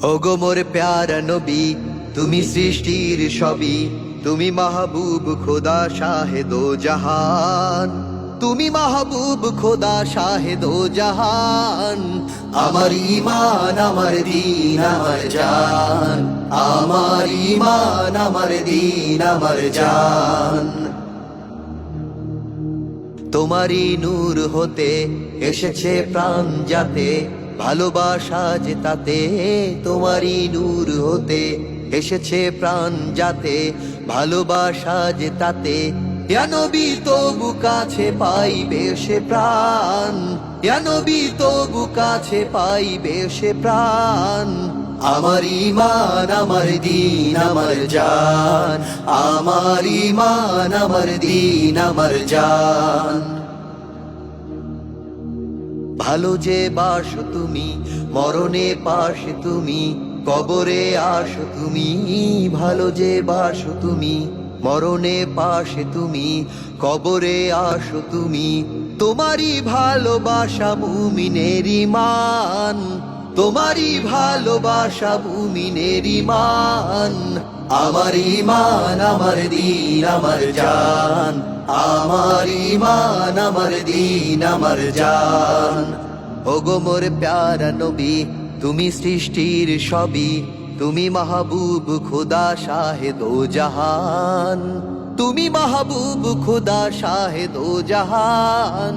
ওগো মোর প্যারা নবী, তুমি সৃষ্টির সবই। তুমি মাহবুব খোদা শাহেদো জাহান। তুমি মাহবুব খোদা শাহেদো জাহান। আমার ইমান আমার দিন, আমার জান। আমার ইমান আমার দিন, আমার জান। তোমারই নূর হতে এসেছে প্রাণ যাতে। ভালোবাসা যে তাতে তোমারই নূর হতে এসেছে প্রাণ যাতে, ভালোবাসা যে তাতে জ্ঞানবী তবু কাছে পাইবে সে প্রাণ জ্ঞানবী তবু কাছে পাইবে সে প্রাণ। আমার ইমান আমার দিন, আমার জান, আমার ইমান আমার দিন, আমার জান। ভালো যে বাস তুমি, মরণে পাশ তুমি, কবরে আস তুমি, ভালো যে বাস তুমি, মরণে পাশে তুমি, কবরে আসো তুমি, তোমারই ভালোবাসা মুমিনের ইমান। তোমারই ভালোবাসা মুমিনের ইমান আমার ইমান আমার দিন, আমার জান। আমার ইমান আমার দিন, আমার জান। ওগো মোর প্যারা নবী, তুমি সৃষ্টির সবই। তুমি মাহবুব খুদা শাহেদ ও জাহান। তুমি মাহবুব খুদা শাহেদ ও জাহান।